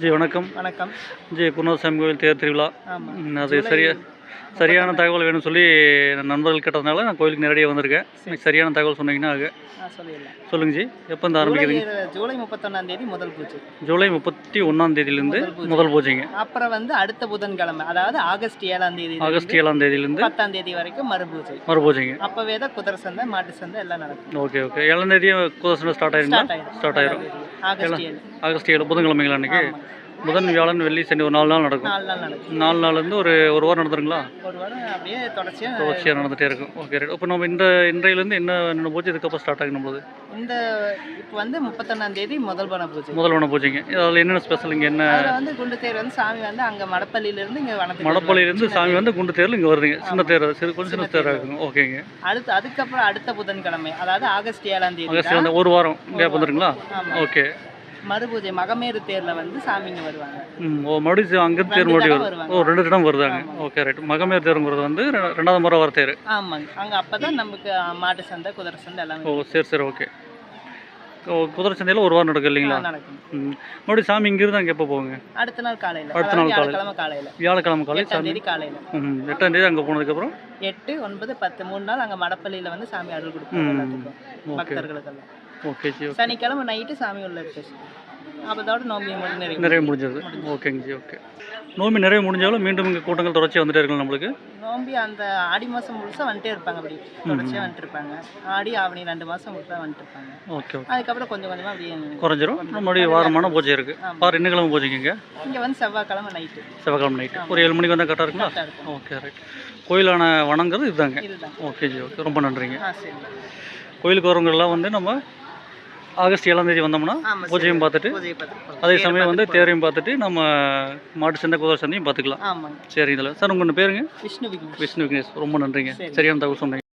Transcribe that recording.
G வணக்கம். வணக்கம். G குன்னோசாமி கோயில் தேர் திருவிழா. அது சரியா சரியான தகவல் வேணும்னு சொல்லி நண்பர்கள் கேட்டதுனால நான் கோயிலுக்கு நேரடியாக வந்திருக்கேன். சரியான தகவல் சொன்னீங்கன்னா சொல்லுங்க ஜி. எப்போ இருந்து ஜூலை ஆரம்பிக்கிறீங்க? ஜூலை முப்பத்தொன்னாம் தேதி முதல் பூஜை. ஜூலை முப்பத்தி ஒன்றாம் தேதியிலேருந்து முதல் பூஜை. முதல் பூஜைங்க. அப்புறம் வந்து அடுத்த புதன்கிழமை அதாவது ஆகஸ்ட் ஏழாம் தேதி ஆகஸ்ட் ஏழாம் தேதியிலேருந்து பத்தாம் தேதி வரைக்கும் மறுபூஜை. மறு பூஜைங்க அப்பவே தான் குதிரை சந்தை மாட்டு சந்தை எல்லாம் நடக்கும். Okay okay. ஏழாம் தேதியும் ஸ்டார்ட் ஆயிருங்களா? ஸ்டார்ட் ஆயிடும் ஸ்டார்ட் ஆயிரும். ஆகஸ்ட் ஏழு. ஆகஸ்ட் ஏழு புதன்கிழமைங்களா அன்னைக்கு? புதன் வியாழன் வெள்ளி சனி ஒரு நாலு நாள் நடக்கும். நாலு நாள் நடக்கும். நாலு நாள்லேருந்து ஒரு ஒரு வாரம் நடந்துருங்களா? ஒரு வாரம் அப்படியே தொடர்ச்சியாக தொடர்ச்சியாக நடந்துகிட்டே இருக்கும். ஓகே ரைட் இப்போ நம்ம இந்த இன்றையிலேருந்து என்ன என்ன பூஜை இதுக்கப்புறம் ஸ்டார்ட் ஆகும் நம்மளது? இந்த இப்போ வந்து முப்பத்தொன்னாம் தேதி முதல் பண பூஜை. முதல் வன பூஜைங்க. அதில் என்னென்ன ஸ்பெஷல் இங்கே என்ன? வந்து குண்டு தேர் வந்து சாமி வந்து அங்கே மடப்பள்ளியிலேருந்து இங்கே வனத்துக்கு மடப்பள்ளியிலேருந்து சாமி வந்து குண்டு தேரில் இங்கே வருதுங்க. சின்ன தேர். சிறு கொஞ்சம் சின்ன தேராக இருக்குங்க ஓகேங்க அடுத்து அதுக்கப்புறம் அடுத்த புதன்கிழமை அதாவது ஆகஸ்ட் ஏழாம் தேதி ஆகஸ்ட் ஒரு வாரம் கேப் வந்துருங்களா? ஓகே மறுபூஜை மகமேரு தேர்ல வந்து சாமிங்க வருவாங்க. ஓ மறுபடியும் அங்கேருந்து தேர் மறுபடியும். ஓ ரெண்டு இடம் வருதாங்க? ஓகே ரைட் மகமேர் தேருங்கிறது வந்து ரெண்டாவது முறை வர தேர். ஆமாங்க. அங்க அப்பதான் நமக்கு மாட்டு சந்தை குதிரை சந்தை எல்லாமே ஓ சரி சரி ஓகே குதிரை சந்தையில் ஒரு வாரம் நடக்கும் இல்லைங்களா? மறுபடியும் சாமி இங்கிருந்து அங்கே எப்போ போகுங்க அடுத்த நாள் காலையில. அடுத்த நாள் காலையில. காலையில. வியாழக்கிழமை காலை சாமி. காலையில. எட்டாம் தேதி அங்கே போனதுக்கப்புறம்? எட்டு ஒன்பது பத்து மூணு நாள் அங்க மடப்பள்ளியில வந்து சாமி அருள் கொடுப்பாங்க ம். எல்லாத்துக்கும். ஓகே பக்தர்களுக்கெல்லாம். ஓகே ஜி சனிக்கிழமை நைட்டு சாமி உள்ள இருக்கு. அப்பதோட நோம்பி நிறைவு. நிறைய முடிஞ்சது. ஓகேங்க ஜி ஓகே நோம்பி நிறைய முடிஞ்சாலும் மீண்டும் இங்கே கூட்டங்கள் தொடர்ச்சியாக வந்துட்டே இருக்கலாம் நம்மளுக்கு. நோம்பி அந்த ஆடி மாசம் முழுசா வந்துட்டே இருப்பாங்க அப்படி. தொடர்ச்சியா வந்துட்டு இருப்பாங்க. ஆடி ஆவணி ரெண்டு மாசம் முழுசா வந்துட்டு இருப்பாங்க. ஓகே ஓகே அதுக்கப்புறம் கொஞ்சம் கொஞ்சமா அப்படியே குறைஞ்சிரும். மறுபடியும் வாரமான பூஜை இருக்குது. பாரு என்ன கிழமை பூஜைக்குங்க இங்க வந்து செவ்வாய்க்கிழமை நைட்டு செவ்வாய்க்கிழமை நைட்டு ஒரு ஏழு மணிக்கு வந்தால் கரெக்டாக இருக்குங்களா ஓகே ரைட் கோயிலான வனங்கிறது இதுதாங்க. ஓகே ஜி ஓகே ரொம்ப நன்றிங்க. கோயிலுக்கு வரவங்கெல்லாம் வந்து நம்ம ஆகஸ்ட் ஏழாம் தேதி வந்தோம்னா. பூஜையும் பார்த்துட்டு அதே சமயம் வந்து தேரையும் பார்த்துட்டு நம்ம மாட்டு சந்தை குதிரை சந்தையும் பார்த்துக்கலாம். ஆமாங்க. சரி இதில். சார் உங்கள் பேருங்க? விஷ்ணு விக்னேஷ். விஷ்ணு விக்னேஷ். ரொம்ப நன்றிங்க. சரி. சரியான தகவல் சொன்னீங்க.